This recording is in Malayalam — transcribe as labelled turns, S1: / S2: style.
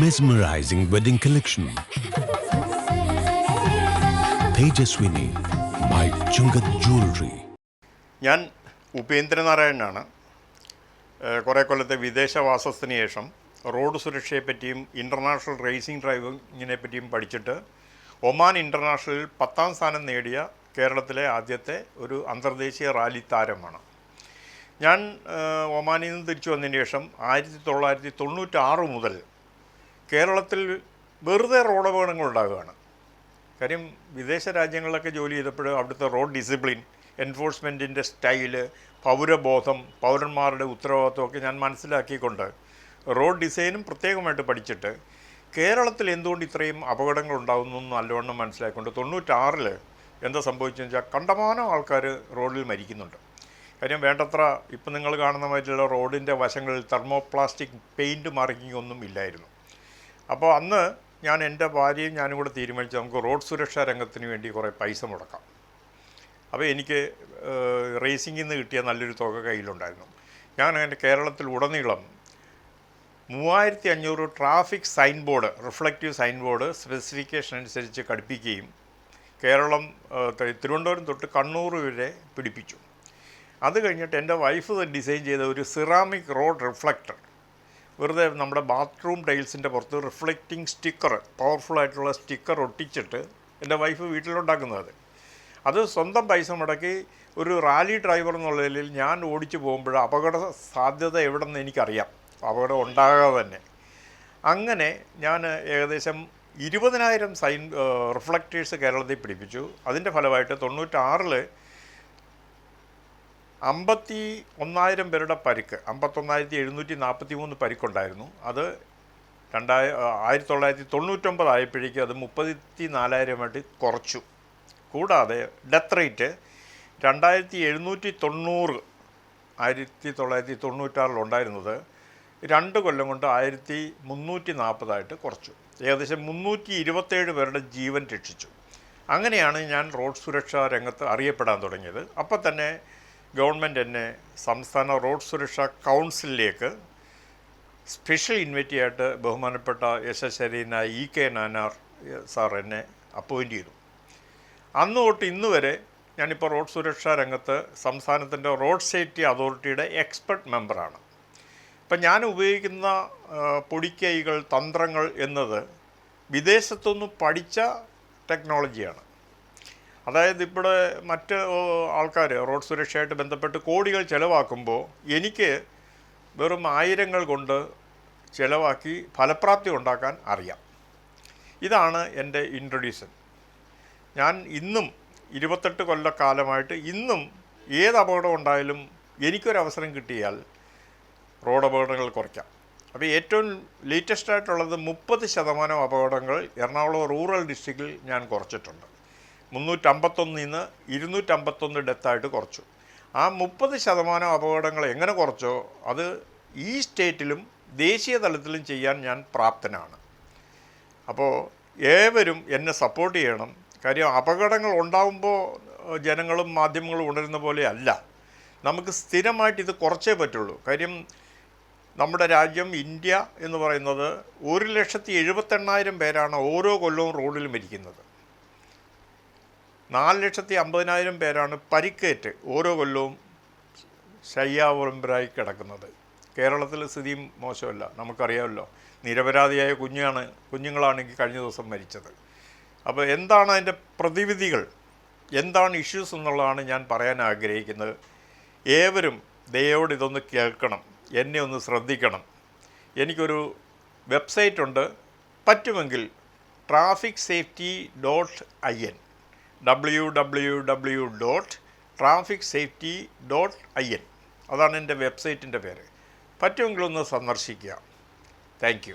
S1: mesmerizing wedding collection. Tejaswini by Chungath Jewelry.
S2: ഞാൻ ഉപേന്ദ്രനാരായണനാണ് കുറേ കൊല്ലത്തെ വിദേശവാസത്തിന് ശേഷം റോഡ് സുരക്ഷയെപ്പറ്റിയും ഇന്റർനാഷണൽ റേസിംഗ് ഡ്രൈവിങ്ങിനെ പറ്റിയും പഠിച്ചിട്ട് ഒമാൻ ഇന്റർനാഷണലിൽ പത്താം സ്ഥാനം നേടിയ കേരളത്തിലെ ആദ്യത്തെ ഒരു അന്തർദേശീയ റാലി താരമാണ് ഞാൻ ഒമാനിൽ നിന്ന് തിരിച്ചു വന്നതിന് ശേഷം ആയിരത്തി തൊള്ളായിരത്തി തൊണ്ണൂറ്റാറ് മുതൽ കേരളത്തിൽ വെറുതെ റോഡ് അപകടങ്ങൾ ഉണ്ടാകുകയാണ്. കാര്യം വിദേശ രാജ്യങ്ങളിലൊക്കെ ജോലി ചെയ്തപ്പോൾ അവിടുത്തെ റോഡ് ഡിസിപ്ലിൻ എൻഫോഴ്സ്മെന്റിന്റെ സ്റ്റൈൽ പൗരബോധം പൗരന്മാരുടെ ഉത്തരവാദിത്വമൊക്കെ ഞാൻ മനസ്സിലാക്കിക്കൊണ്ട് റോഡ് ഡിസൈനും പ്രത്യേകമായിട്ട് പഠിച്ചിട്ട് കേരളത്തിൽ എന്തുകൊണ്ട് ഇത്രയും അപകടങ്ങൾ ഉണ്ടാകുന്നു നല്ലവണ്ണം മനസ്സിലാക്കിക്കൊണ്ട് തൊണ്ണൂറ്റാറിൽ എന്താ സംഭവിച്ചു വെച്ചാൽ കണ്ടമാനം ആൾക്കാർ റോഡിൽ മരിക്കുന്നുണ്ട്. കാര്യം വേണ്ടത്ര ഇപ്പം നിങ്ങൾ കാണുന്ന മാതിരിയുള്ള റോഡിന്റെ വശങ്ങളിൽ തെർമോപ്ലാസ്റ്റിക് പെയിന്റ് മാർക്കിംഗ് ഒന്നും ഇല്ലായിരുന്നു. അപ്പോൾ അന്ന് ഞാൻ എന്റെ ഭാര്യയും ഞാനും കൂടെ തീരുമാനിച്ചു നമുക്ക് റോഡ് സുരക്ഷാ രംഗത്തിന് വേണ്ടി കുറേ പൈസ മുടക്കാം. അപ്പോൾ എനിക്ക് റേസിംഗിൽ നിന്ന് കിട്ടിയ നല്ലൊരു തുക കയ്യിലുണ്ടായിരുന്നു. ഞാൻ അങ്ങനെ കേരളത്തിൽ ഉടനീളം മൂവായിരത്തി അഞ്ഞൂറ് traffic sign board reflective sign board specification അനുസരിച്ച് ഘടിപ്പിക്കുകയും കേരളം തിരുവനന്തപുരം തൊട്ട് കണ്ണൂർ വരെ പിടിപ്പിച്ചു. അത് കഴിഞ്ഞിട്ട് എന്റെ വൈഫ് ഡിസൈൻ ചെയ്ത ഒരു സിറാമിക് റോഡ് റിഫ്ലക്ടർ വെറുതെ നമ്മുടെ ബാത്റൂം ടൈൽസിന്റെ പുറത്ത് റിഫ്ലക്റ്റിംഗ് സ്റ്റിക്കർ പവർഫുൾ ആയിട്ടുള്ള സ്റ്റിക്കർ ഒട്ടിച്ചിട്ട് എന്റെ വൈഫ് വീട്ടിലുണ്ടാക്കുന്നത്. അത് സ്വന്തം പൈസ മുടക്കി ഒരു റാലി ഡ്രൈവർ എന്നുള്ള നിലയിൽ ഞാൻ ഓടിച്ചു പോകുമ്പോൾ അപകട സാധ്യത എവിടെന്ന് എനിക്കറിയാം. അപകടം ഉണ്ടാകാതെ തന്നെ. അങ്ങനെ ഞാൻ ഏകദേശം ഇരുപതിനായിരം സൈൻ റിഫ്ലക്റ്റേഴ്സ് കേരളത്തിൽ പിടിപ്പിച്ചു. അതിന്റെ ഫലമായിട്ട് തൊണ്ണൂറ്റാറിൽ അമ്പത്തി ഒന്നായിരം പേരുടെ പരിക്ക് അമ്പത്തൊന്നായിരത്തി എഴുന്നൂറ്റി നാൽപ്പത്തി മൂന്ന് പരിക്കുണ്ടായിരുന്നു. അത് രണ്ടായ ആയിരത്തി തൊള്ളായിരത്തി തൊണ്ണൂറ്റൊമ്പത് ആയപ്പോഴേക്കും അത് മുപ്പത്തി നാലായിരമായിട്ട് കുറച്ചു. കൂടാതെ ഡെത്ത് റേറ്റ് രണ്ടായിരത്തി എഴുന്നൂറ്റി തൊണ്ണൂറ് ആയിരത്തി തൊള്ളായിരത്തി തൊണ്ണൂറ്റാറിൽ ഉണ്ടായിരുന്നത് രണ്ട് കൊല്ലം കൊണ്ട് ആയിരത്തി മുന്നൂറ്റി നാൽപ്പതായിട്ട് കുറച്ചു. ഏകദേശം മുന്നൂറ്റി ഇരുപത്തേഴ് പേരുടെ ജീവൻ രക്ഷിച്ചു. അങ്ങനെയാണ് ഞാൻ റോഡ് സുരക്ഷാ രംഗത്ത് അറിയപ്പെടാൻ തുടങ്ങിയത്. അപ്പം തന്നെ ഗവൺമെന്റ് എന്നെ സംസ്ഥാന റോഡ് സുരക്ഷാ കൗൺസിലിലേക്ക് സ്പെഷ്യൽ ഇൻവൈറ്റി ബഹുമാനപ്പെട്ട യശശരീന ഇ കെ നാനാർ സാർ എന്നെ അപ്പോയിന്റ് ചെയ്തു. അന്ന് തൊട്ട് ഇന്ന് വരെ ഞാനിപ്പോൾ റോഡ് സുരക്ഷാ രംഗത്ത് സംസ്ഥാനത്തിന്റെ റോഡ് സേഫ്റ്റി അതോറിറ്റിയുടെ എക്സ്പെർട്ട് മെമ്പറാണ്. ഇപ്പം ഞാൻ ഉപയോഗിക്കുന്ന പൊടിക്കൈകൾ തന്ത്രങ്ങൾ എന്നത് വിദേശത്തുനിന്ന് പഠിച്ച ടെക്നോളജിയാണ്. അതായത് ഇവിടെ മറ്റ് ആൾക്കാർ റോഡ് സുരക്ഷയായിട്ട് ബന്ധപ്പെട്ട് കോടികൾ ചിലവാക്കുമ്പോൾ എനിക്ക് വെറും ആയിരങ്ങൾ കൊണ്ട് ചിലവാക്കി ഫലപ്രാപ്തി ഉണ്ടാക്കാൻ അറിയാം. ഇതാണ് എന്റെ ഇൻട്രൊഡ്യൂഷൻ ഞാൻ ഇന്നും ഇരുപത്തെട്ട് കൊല്ലക്കാലമായിട്ട് ഇന്നും ഏത് അപകടം ഉണ്ടായാലും എനിക്കൊരവസരം കിട്ടിയാൽ റോഡ് അപകടങ്ങൾ കുറയ്ക്കാം. അപ്പോൾ ഏറ്റവും ലേറ്റസ്റ്റ് ആയിട്ടുള്ളത് മുപ്പത് ശതമാനം അപകടങ്ങൾ എറണാകുളം റൂറൽ ഡിസ്ട്രിക്റ്റിൽ ഞാൻ കുറച്ചിട്ടുണ്ട്. മുന്നൂറ്റമ്പത്തൊന്നിൽ നിന്ന് ഇരുന്നൂറ്റമ്പത്തൊന്ന് ഡെത്തായിട്ട് കുറച്ചു. ആ മുപ്പത് ശതമാനം അപകടങ്ങൾ എങ്ങനെ കുറച്ചോ അത് ഈ സ്റ്റേറ്റിലും ദേശീയ തലത്തിലും ചെയ്യാൻ ഞാൻ പ്രാപ്തനാണ്. അപ്പോൾ ഏവരും എന്നെ സപ്പോർട്ട് ചെയ്യണം. കാര്യം അപകടങ്ങൾ ഉണ്ടാകുമ്പോൾ ജനങ്ങളും മാധ്യമങ്ങളും ഉണരുന്ന പോലെ അല്ല. നമുക്ക് സ്ഥിരമായിട്ട് ഇത് കുറച്ചേ പറ്റുള്ളൂ. കാര്യം നമ്മുടെ രാജ്യം ഇന്ത്യ എന്ന് പറയുന്നത് ഒരു ലക്ഷത്തി എഴുപത്തെണ്ണായിരം പേരാണ് ഓരോ കൊല്ലവും റോഡിൽ മരിക്കുന്നത് നാല് ലക്ഷത്തി അമ്പതിനായിരം പേരാണ് പരിക്കേറ്റ് ഓരോ കൊല്ലവും ശയ്യാവറമ്പരായി കിടക്കുന്നത്. കേരളത്തിലെ സ്ഥിതിയും മോശമല്ല. നമുക്കറിയാമല്ലോ. നിരപരാധിയായ കുഞ്ഞാണ് കുഞ്ഞുങ്ങളാണെങ്കിൽ കഴിഞ്ഞ ദിവസം മരിച്ചത്. അപ്പോൾ എന്താണ് അതിന്റെ പ്രതിവിധികൾ? എന്താണ് ഇഷ്യൂസ് എന്നുള്ളതാണ് ഞാൻ പറയാൻ ആഗ്രഹിക്കുന്നത്. ഏവരും ദയോട് ഇതൊന്ന് കേൾക്കണം. എന്നെ ഒന്ന് ശ്രദ്ധിക്കണം. എനിക്കൊരു വെബ്സൈറ്റ് ഉണ്ട് പറ്റുമെങ്കിൽ traffic safety dot I N W W W dot traffic safety dot I N അതാണ് എന്റെ വെബ്സൈറ്റിന്റെ പേര്. പറ്റുമെങ്കിലൊന്ന് സന്ദർശിക്കുക. Thank you